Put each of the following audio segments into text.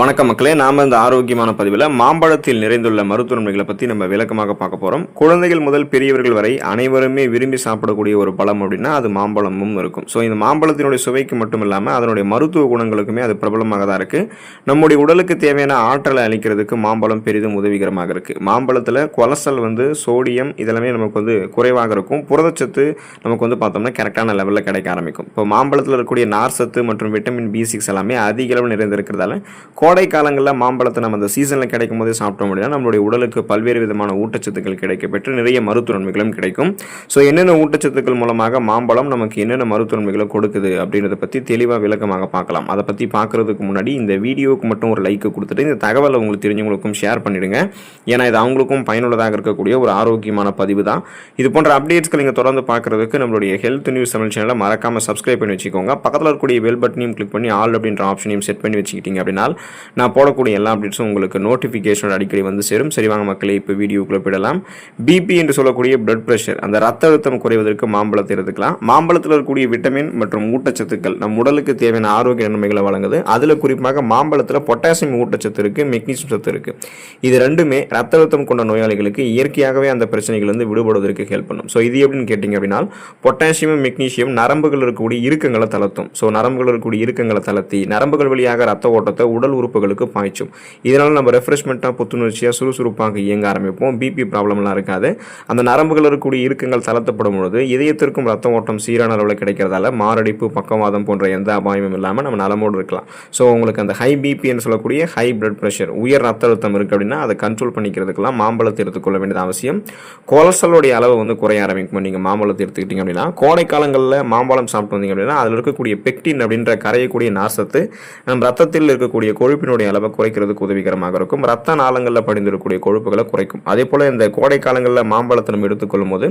வணக்கம் மக்களே நாம் இந்த ஆரோக்கியமான பதிவில் மாம்பழத்தில் நிறைந்துள்ள மருத்துவ நன்மைகளை பற்றி நம்ம விளக்கமாக பார்க்க போகிறோம் குழந்தைகள் முதல் பெரியவர்கள் வரை அனைவருமே விரும்பி சாப்பிடக்கூடிய ஒரு பழம் அப்படின்னா அது மாம்பழமும் இருக்கும். ஸோ இந்த மாம்பழத்தினுடைய சுவைக்கு மட்டும் இல்லாமல் அதனுடைய மருத்துவ குணங்களுக்குமே அது பிரபலமாக தான் இருக்குது நம்முடைய உடலுக்கு தேவையான ஆற்றலை அளிக்கிறதுக்கு மாம்பழம் பெரிதும் உதவிகரமாக இருக்குது மாம்பழத்தில் கொலஸ்ட்ரால் வந்து சோடியம் இதெல்லாமே நமக்கு வந்து குறைவாக இருக்கும். புரதச்சத்து நமக்கு வந்து பார்த்தோம்னா கரெக்டான லெவலில் கிடைக்க ஆரம்பிக்கும். இப்போ மாம்பழத்தில் இருக்கக்கூடிய நார் சத்து மற்றும் விட்டமின் பி சிக்ஸ் எல்லாமே அதிக அளவு நிறைந்திருக்கிறதால கோடை காலங்களில் மாம்பழத்தை நம்ம அந்த சீசனில் கிடைக்கும் போதே சாப்பிட்டோம் அப்படின்னா நம்மளுடைய உடலுக்கு பல்வேறு விதமான ஊட்டச்சத்துக்கள் கிடைக்க பெற்று நிறைய மருத்துவ நன்மைகளும் கிடைக்கும். ஸோ என்னென்ன ஊட்டச்சத்துக்கள் மூலமாக மாம்பழம் நமக்கு என்னென்ன மருத்துவ நன்மைகளை கொடுக்குது அப்படின்றத பற்றி தெளிவாக விளக்கமாக பார்க்கலாம். அதை பற்றி பார்க்குறதுக்கு முன்னாடி இந்த வீடியோவுக்கு மட்டும் ஒரு லைக் கொடுத்துட்டு இந்த தகவலை உங்களுக்கு தெரிஞ்சவங்களுக்கும் ஷேர் பண்ணிடுங்க. ஏன்னா இது அவங்களுக்கும் பயனுள்ளதாக இருக்கக்கூடிய ஒரு ஆரோக்கியமான பதிவு தான். இது போன்ற அப்டேட்ஸ்கள் நீங்கள் தொடர்ந்து பார்க்குறதுக்கு நம்மளுடைய ஹெல்த் நியூஸ் தமிழ் சேனலை மறக்காமல் சப்ஸ்கிரைப் பண்ணி வச்சுக்கோங்க. பக்கத்தில் இருக்கக்கூடிய பெல் பட்டனையும் கிளிக் பண்ணி ஆல் அப்படின்ற ஆப்ஷனையும் செட் பண்ணி வச்சுக்கிட்டீங்க அப்படின்னா நான் போடக்கூடிய எல்லா அப்டேட்ஸும் உங்களுக்கு நோட்டிஃபிகேஷன் அடிக்கடி வந்து சேரும். சரி வாங்க மக்களே இப்போ வீடியோக்குள்ளே போயிடலாம். பிபி என்று சொல்லக்கூடிய பிளட் ப்ரெஷர் அந்த ரத்த அழுத்தம் குறைவதற்கு மாம்பழத்தை எடுத்துக்கலாம். மாம்பழத்தில் இருக்கக்கூடிய விட்டமின் மற்றும் ஊட்டச்சத்துக்கள் நம் உடலுக்கு தேவையான ஆரோக்கிய நன்மைகளை வழங்குது. அதில் குறிப்பாக மாம்பழத்தில் பொட்டாசியம் ஊட்டச்சத்து இருக்குது மெக்னீசியம் சத்து இருக்குது இது ரெண்டுமே ரத்த அழுத்தம் கொண்ட நோயாளிகளுக்கு இயற்கையாகவே அந்த பிரச்சனைகளிலிருந்து விடுபடுவதற்கு ஹெல்ப் பண்ணும். ஸோ இது எப்படின்னு கேட்டிங்க அப்படின்னா பொட்டாசியம் மெக்னீசியம் நரம்புகள் இருக்கக்கூடிய இறுக்கங்களை தளர்த்தும். ஸோ நரம்புகள் இருக்கக்கூடிய இறுக்கங்களை தளர்த்தி நரம்புகள் வழியாக ரத்த ஓட்டத்தை உடல் உறுப்புகளுக்கு பாய்ச்சும். இதனால் நம்ம ரெஃப்ரெஷ்மெண்ட்டாக புத்துணர்ச்சியாக சுறுசுறுப்பாக இயங்க ஆரம்பிப்போம். பிபி ப்ராப்ளம்லாம் இருக்காது. அந்த நரம்புகள் இருக்கக்கூடிய இறுக்கங்கள் தளர்த்தப்படும் பொழுது இதயத்திற்கும் ரத்த ஓட்டம் சீரான அளவில் கிடைக்கிறதால மாரடைப்பு பக்கவாதம் போன்ற எந்த அபாயமும் இல்லாமல் நம்ம நலமோடு இருக்கலாம். ஸோ உங்களுக்கு அந்த ஹை பிபின்னு சொல்லக்கூடிய ஹை பிளட் ப்ரெஷர் உயர் ரத்த அழுத்தம் இருக்குது அப்படின்னா அதை கண்ட்ரோல் பண்ணிக்கிறதுக்கெல்லாம் மாம்பழத்தை எடுத்துக்கொள்ள வேண்டியது அவசியம். கொலஸ்ட்ராலோடைய அளவு வந்து குறைய ஆரம்பிக்கும். நீங்கள் மாம்பழத்தை எடுத்துக்கிட்டீங்க அப்படின்னா கோடை காலங்களில் மாம்பழம் சாப்பிட்டு வந்தீங்க அப்படின்னா அதில் இருக்கக்கூடிய பெக்டின் அப்படின்ற கரையக்கூடிய நாசத்து நம் ரத்தத்தில் இருக்கக்கூடிய கொழுப்பினுடைய அளவை குறைக்கிறதுக்கு உதவிகரமாக இருக்கும். ரத்த நாளங்களில் படிந்திருக்கக்கூடிய கொழுப்புகளை குறைக்கும். அதே போல் இந்த கோடை காலங்களில் மாம்பழத்தை நம்ம எடுத்துக்கொள்ளும் போது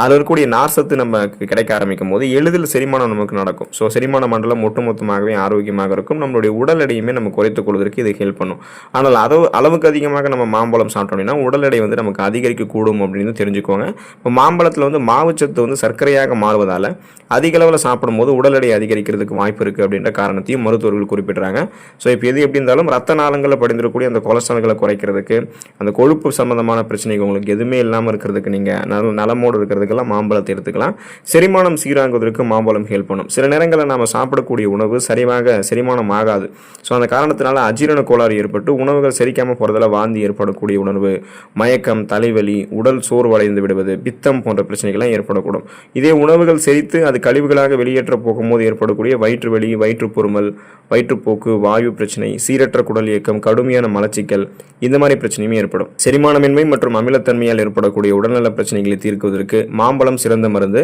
அதில் இருக்கக்கூடிய நார்சத்து நம்ம கிடைக்க ஆரம்பிக்கும் போது எளிதில் செரிமானம் நமக்கு நடக்கும். ஸோ செரிமான மண்டலம் ஒட்டுமொத்தமாகவே ஆரோக்கியமாக இருக்கும். நம்மளுடைய உடல் எடையுமே நம்ம குறைத்துக் கொள்வதற்கு இது ஹெல்ப் பண்ணும். ஆனால் அளவு அளவுக்கு அதிகமாக நம்ம மாம்பழம் சாப்பிட்டோம் அப்படின்னா உடல் எடை வந்து நமக்கு அதிகரிக்கக்கூடும் அப்படின்னு தெரிஞ்சுக்கோங்க. இப்போ மாம்பழத்தில் வந்து மாவுச்சத்து வந்து சர்க்கரையாக மாறுவதால் அதிக அளவில் சாப்பிடும்போது உடல் எடை அதிகரிக்கிறதுக்கு வாய்ப்பு இருக்குது அப்படின்ற காரணத்தையும் மருத்துவர்கள் குறிப்பிடுறாங்க. ஸோ இப்போ எது எப்படி இருந்தாலும் ரத்த நாளங்களில் படிந்திருக்கக்கூடிய அந்த கொலஸ்ட்ரால்களை குறைக்கிறதுக்கு அந்த கொழுப்பு சம்பந்தமான பிரச்சனைகள் உங்களுக்கு எதுவுமே இல்லாமல் இருக்கிறதுக்கு நீங்கள் நல நலமோடு இருக்கிறதுக்கெல்லாம் மாம்பழத்தை எடுத்துக்கலாம். செரிமானம் சீராங்குவதற்கு மாம்பழம் ஹெல்ப் பண்ணும். சில நேரங்களில் நாம் சாப்பிடக்கூடிய உணவு சரிவாக செரிமானம் ஆகாது. ஸோ அந்த காரணத்தினால அஜீரண கோளாறு ஏற்பட்டு உணவுகள் செரிக்காமல் போகிறதால வாந்தி ஏற்படக்கூடிய உணர்வு மயக்கம் தலைவலி உடல் சோர்வடைந்து விடுவது பித்தம் போன்ற பிரச்சனைகள்லாம் ஏற்படக்கூடும். இதே உணவுகள் செரித்து அது கழிவுகளாக வெளியேற்ற போகும்போது ஏற்படக்கூடிய வயிற்று வலி வயிற்றுப்பொருமல் வயிற்றுப்போக்கு வாயு பிரச்சனை சீரற்ற குடல் இயக்கம் கடுமையான மலச்சிக்கல் இந்த மாதிரி பிரச்சனையுமே ஏற்படும். செரிமானமின்மை மற்றும் அமிலத்தன்மையால் ஏற்படக்கூடிய உடல்நல பிரச்சனைகளை தீர்க்குவதற்கு மாம்பழம் சிறந்த மருந்து.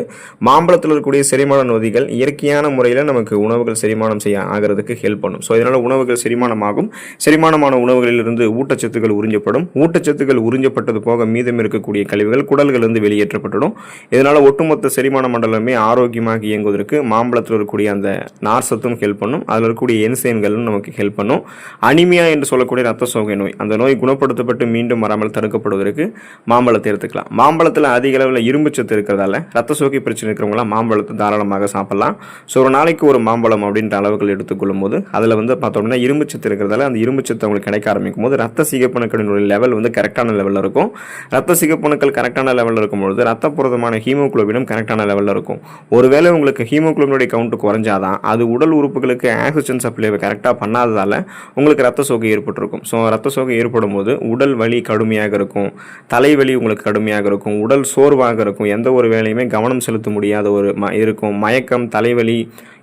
மாம்பழத்தில் இருக்கக்கூடிய செரிமான நொதிகள் இயற்கையான முறையில் நமக்கு உணவுகள் செரிமானம் செய்ய ஆகிறதுக்கு ஹெல்ப் பண்ணும். ஸோ இதனால் உணவுகள் செரிமானமாகும். செரிமானமான உணவுகளிலிருந்து ஊட்டச்சத்துக்கள் உறிஞ்சப்படும். ஊட்டச்சத்துக்கள் உறிஞ்சப்பட்டது போக மீதம் இருக்கக்கூடிய கழிவுகள் குடல்களிலிருந்து வெளியேற்றப்பட்டுடும் இதனால் ஒட்டுமொத்த செரிமான மண்டலமே ஆரோக்கியமாக இயங்குவதற்கு மாம்பழத்தில் இருக்கக்கூடிய அந்த நார்சத்தும் ஹெல்ப் பண்ணும். அதில் இருக்கக்கூடிய என்சைன்களும் நமக்கு ஹெல்ப் பண்ணும். அனிமியா என்று சொல்லக்கூடிய ரத்த சோகை நோய். அந்த நோய் குணப்படுத்தப்பட்டு மீண்டும் வராமல் தடுக்கப்படுவதற்கு மாம்பழத்தை எடுத்துக்கலாம். மாம்பழத்தில் அதிக அளவில் இரும்பு சத்து இருக்கிறதால ரத்த சோகை பிரச்சனை இருக்கிறவங்களாம் மாம்பழத்தை தாராளமாக சாப்பிடலாம். ஸோ ஒரு நாளைக்கு ஒரு மாம்பழம் அப்படின்ற அளவுகள் எடுத்துக்கொள்ளும் போது அதில் வந்து பார்த்தோம்னா இரும்பு சத்து இருக்கிறதால அந்த இரும்பு சத்து அவங்களுக்கு கிடைக்க ஆரம்பிக்கும் போது ரத்த சிகப்பணுக்களினுடைய லெவல் வந்து கரெக்டான லெவலில் இருக்கும். ரத்த சிகப்பணுக்கள் கரெக்டான லெவலில் இருக்கும்பொழுது ரத்த புரதமான ஹீமோக்ளோபினும் கரெக்டான லெவலில் இருக்கும். ஒருவேளை உங்களுக்கு ஹீமோகுளோபினுடைய கவுண்ட் குறைஞ்சாதான் அது உடல் உறுப்புகளுக்கு ஆக்சிஜன் சப்ளை கரெக்டாக பண்ணாததால் உங்களுக்கு ரத்த சோகை ஏற்பட்டிருக்கும். ஸோ ரத்த சோகை ஏற்படும் போது உடல் வலி கடுமையாக இருக்கும். தலைவலி உங்களுக்கு கடுமையாக இருக்கும். உடல் சோர்வாக இருக்கும். எந்த ஒரு வேலையுமே கவனம் செலுத்த முடியாத ஒரு ம இருக்கும். மயக்கம் தலைவலி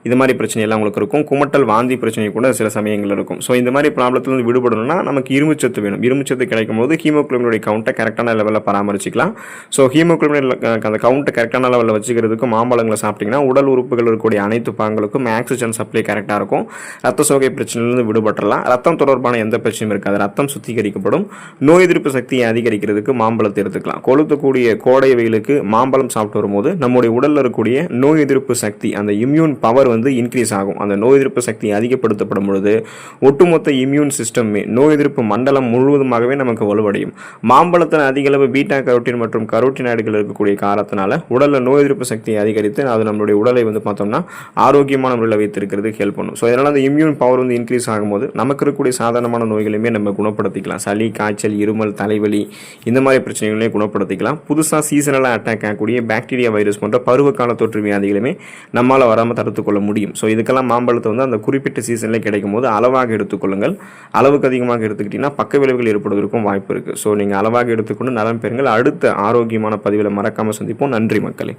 இது மாதிரி பிரச்சனை எல்லாம் உங்களுக்கு இருக்கும். குமட்டல் வாந்தி பிரச்சனை கூட சில சமயங்கள் இருக்கும். ஸோ இந்த மாதிரி ப்ராப்ளத்துலேருந்து விடுபடணும்னா நமக்கு இரும்புச்சத்து வேணும். இரும்புச்சத்து கிடைக்கும் போது ஹீமோக்ளோபினுடைய கவுண்ட்டை கரெக்டான லெவலில் பராமரிச்சிக்கலாம். ஸோ ஹீமோக்ளோபின் அந்த கவுண்ட்டை கரெக்டான லெவலில் வச்சுக்கிறதுக்கு மாம்பழங்களை சாப்பிட்டிங்கன்னா உடல் உறுப்புகள் இருக்கக்கூடிய அனைத்து பாங்களுக்கும் ஆக்சிஜன் சப்ளை கரெக்டாக இருக்கும். ரத்த சோகை பிரச்சனையிலேருந்து விடுபட்டுறலாம் ரத்தம் தொடர்பான எந்த பிரச்சனையும் இருக்காது. ரத்தம் சுத்திகரிக்கப்படும். நோய் எதிர்ப்பு சக்தியை அதிகரிக்கிறதுக்கு மாம்பழத்தை எடுத்துக்கலாம். கொளுத்தக்கூடிய கோடை வெயிலுக்கு மாம்பழம் சாப்பிட்டு வரும்போது நம்முடைய உடலில் இருக்கக்கூடிய நோய் எதிர்ப்பு சக்தி அந்த இம்யூன் பவர் வந்து இன்க்ரீஸ் ஆகும். அந்த நோய் எதிர்ப்பு சக்தி அதிகப்படுத்தப்படும் பொழுது ஒட்டுமொத்த இம்யூன் சிஸ்டமே நோய் எதிர்ப்பு மண்டலம் முழுவதுமாகவே நமக்கு வலுவடையும். மாம்பழத்தில் அதிக அளவு பீட்டா கரோட்டின் மற்றும் கரோட்டினாய்டுகள் இருக்கக்கூடிய காரணத்தினால உடலில் நோய் எதிர்ப்பு சக்தியை அதிகரித்து அது நம்மளுடைய உடலை வந்து பார்த்தோம்னா ஆரோக்கியமான முறையில் வைத்திருக்கிறது ஹெல்ப் பண்ணும். ஸோ இதனால் அந்த இம்யூன் பவர் வந்து இன்க்ரீஸ் ஆகும்போது நமக்கு இருக்கக்கூடிய சாதாரணமான நோய்களையுமே நம்ம குணப்படுத்திக்கலாம். சளி காய்ச்சல் இருமல் தலைவலி இந்த மாதிரி பிரச்சனைகளையும் குணப்படுத்திக்கலாம். புதுசாக சீசனலாக அட்டாக் ஆகக்கூடிய பாக்டீரியா வைரஸ் போன்ற பருவகால தொற்று வியாதிகளுமே நம்மால் வராமல் தடுத்துக்கொள்ள முடியும். ஸோ இதுக்கெல்லாம் மாம்பழத்தை வந்து அந்த குறிப்பிட்ட சீசனில் கிடைக்கும் போது அளவாக எடுத்துக்கொள்ளுங்கள் அளவுக்கு அதிகமாக எடுத்துக்கிட்டிங்கன்னா பக்க விளைவுகள் ஏற்படுவதற்கும் வாய்ப்பு இருக்குது ஸோ நீங்கள் அளவாக எடுத்துக்கொண்டு நலம் பெறுங்கள். அடுத்த ஆரோக்கியமான பதிவில் மறக்காமல் சந்திப்போம். நன்றி மக்களே.